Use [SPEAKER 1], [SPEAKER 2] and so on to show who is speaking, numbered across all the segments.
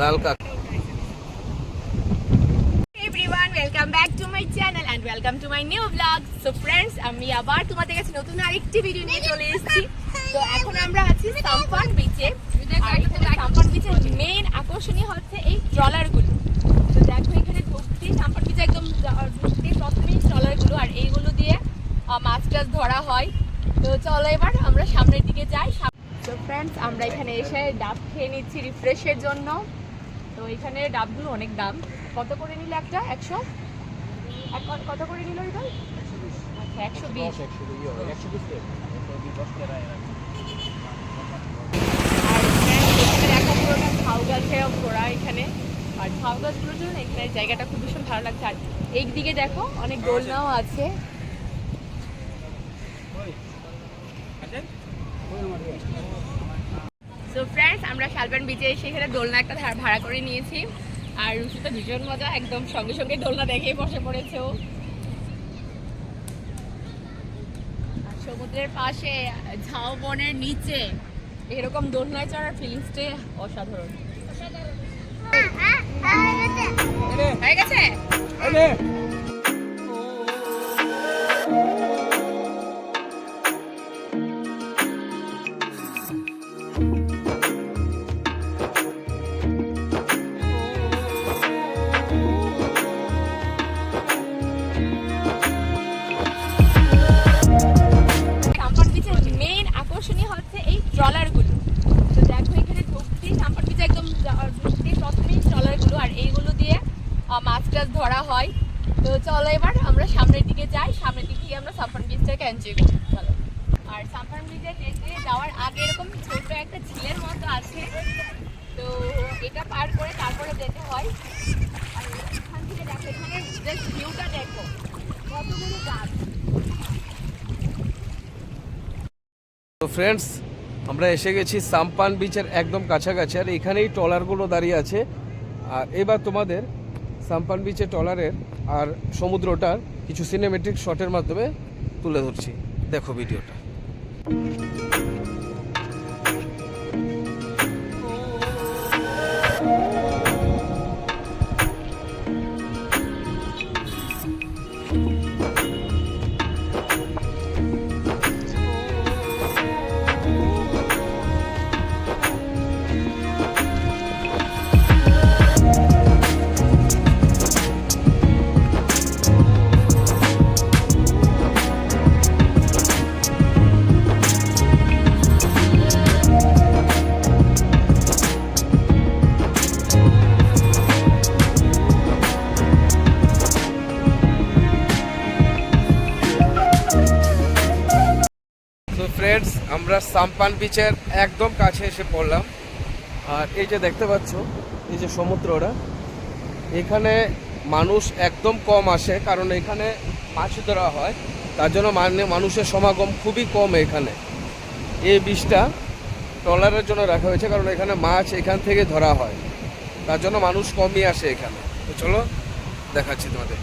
[SPEAKER 1] লাল কাক।
[SPEAKER 2] Channel welcome to my new blog so আমি আবার তোমাদের কাছে ভিডিও নিয়ে চলে এসেছি। তো এখন আমরা আছি সাম্পান আর তো দেখো এখানে ঢুকতে সাম্পান একদম ঢুকতে প্রথমেই ট্রলারগুলো আর এইগুলো দিয়ে মাছ টাছ ধরা হয়। তো চলো এবার আমরা সামনের দিকে যাই। তো ফ্রেন্ডস আমরা এখানে এসে ডাব খেয়ে নিচ্ছি রিফ্রেশের জন্য। তো এখানে ডাবগুলো অনেক দাম। কত করে নিল একটা? একশো? এক কত করে নিল এটা? আচ্ছা একশো বিশ। এখানে ঝাউ গাছে ঘোরা এখানে। আর ঝাউ গাছগুলোর জন্য এখানে জায়গাটা খুব ভীষণ ভালো লাগছে। আর দেখো অনেক দোলনাও আছে। সো ফ্রেন্ডস আমরা শালবান বিচে এসে এখানে দোলনা একটা ভাড়া করে নিয়েছি আর রুচি তো ভীষণ মজা একদম সঙ্গে সঙ্গে দোলনা দেখেই বসে পড়েছে সমুদ্রের পাশে ঝাউ বনের নিচে এরকম দোলনায় চড়ার ফিলিংসটাই অসাধারণ হয়ে গেছে মাছ টাছ ধরা হয়। তো চলো এবার আমরা সামনের দিকে যাই। সামনের দিকে আমরা সাম্পান বিচটাকে এনজয় করি। চলো। আর সাম্পান বিচে যেতে যাওয়ার আগে এরকম ছোট একটা ঝিলের মতো আছে। তো এটা পার করে তারপরে যেতে হয়। আর এখান থেকে দেখো, এখানে জাস্ট ভিউটা দেখো। কতগুলো গাছ।
[SPEAKER 1] তো ফ্রেন্ডস আমরা এসে গেছি সাম্পান বিচের একদম কাছাকাছি। আর এখানেই ট্রলারগুলো দাঁড়িয়ে আছে। আর এবার তোমাদের সাম্পান বিচে ট্রলারের আর সমুদ্রটার কিছু সিনেমেটিক শটের মাধ্যমে তুলে ধরছি। দেখো ভিডিওটা ফ্রেন্ডস আমরা সাম্পান বিচের একদম কাছে এসে পড়লাম। আর এই যে দেখতে পাচ্ছ, এই যে সমুদ্রটা, এখানে মানুষ একদম কম আসে, কারণ এখানে মাছ ধরা হয়। তার জন্য মানে মানুষের সমাগম খুবই কম এখানে। এই বীজটা ট্রলারের জন্য রাখা হয়েছে, কারণ এখানে মাছ এখান থেকে ধরা হয়। তার জন্য মানুষ কমই আসে এখানে। তো চলো, দেখাচ্ছি তোমাদের।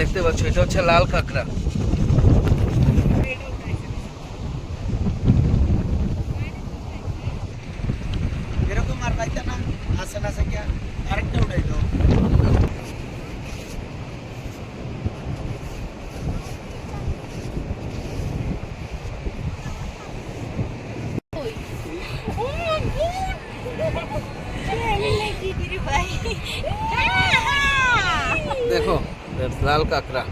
[SPEAKER 1] দেখতে পাচ্ছ এটা হচ্ছে লাল কাঁকড়া
[SPEAKER 3] এরকম আর পাইতে না আসে না সে গিয়া আরেকটা উঠাই দাও
[SPEAKER 1] দেখো friends, লাল কাঁকড়া